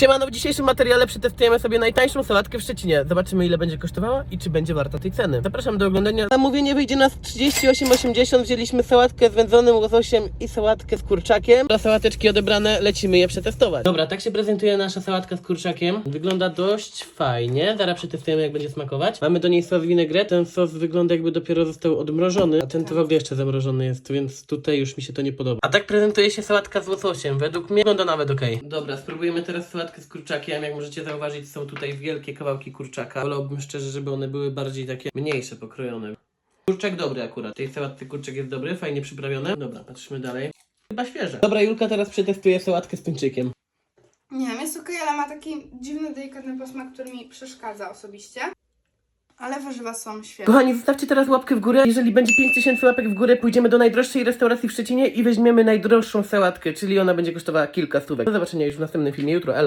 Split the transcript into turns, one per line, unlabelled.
Siemano, w dzisiejszym materiale przetestujemy sobie najtańszą sałatkę w Szczecinie. Zobaczymy ile będzie kosztowała i czy będzie warta tej ceny. Zapraszam do oglądania. Zamówienie wyjdzie nas 38,80. Wzięliśmy sałatkę z wędzonym łososiem i sałatkę z kurczakiem. Dla sałateczki odebrane lecimy je przetestować. Dobra, tak się prezentuje nasza sałatka z kurczakiem. Wygląda dość fajnie. Zaraz przetestujemy jak będzie smakować. Mamy do niej sos vinaigrette. Ten sos wygląda jakby dopiero został odmrożony, a ten to w ogóle jeszcze zamrożony jest, więc tutaj już mi się to nie podoba. A tak prezentuje się sałatka z łososiem. Według mnie wygląda nawet ok. Dobra, spróbujemy teraz sałatkę z kurczakiem. Jak możecie zauważyć, są tutaj wielkie kawałki kurczaka. Wolałbym szczerze, żeby one były bardziej takie mniejsze, pokrojone. Kurczak dobry akurat. Tej sałatce kurczak jest dobry, fajnie przyprawiony. Dobra, patrzymy dalej. Chyba świeże. Dobra, Julka teraz przetestuje sałatkę z tuńczykiem.
Nie wiem, jest okej, ale ma taki dziwny, delikatny posmak, który mi przeszkadza osobiście. Ale warzywa są świetne.
Kochani, zostawcie teraz łapkę w górę. Jeżeli będzie 5000 łapek w górę, pójdziemy do najdroższej restauracji w Szczecinie i weźmiemy najdroższą sałatkę, czyli ona będzie kosztowała kilka stówek. Do zobaczenia już w następnym filmie jutro. Elo.